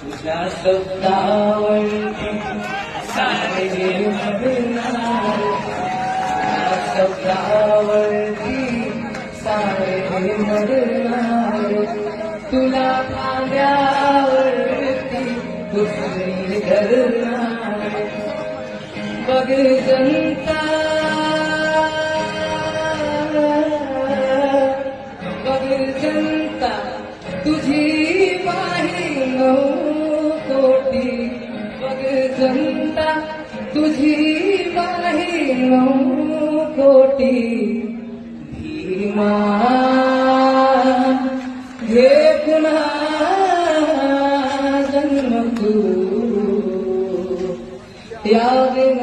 तुझ्या शब्दावरती सारे मरणार तुझ्या शब्दावरती सारे मरणार तुला पाण्यावरती दुसरी करणार बघ जनता बघ जनता तुझी पाही नऊ जनता तुझी कोटी भीमा। हे पुन्हा जन्म तू या दिन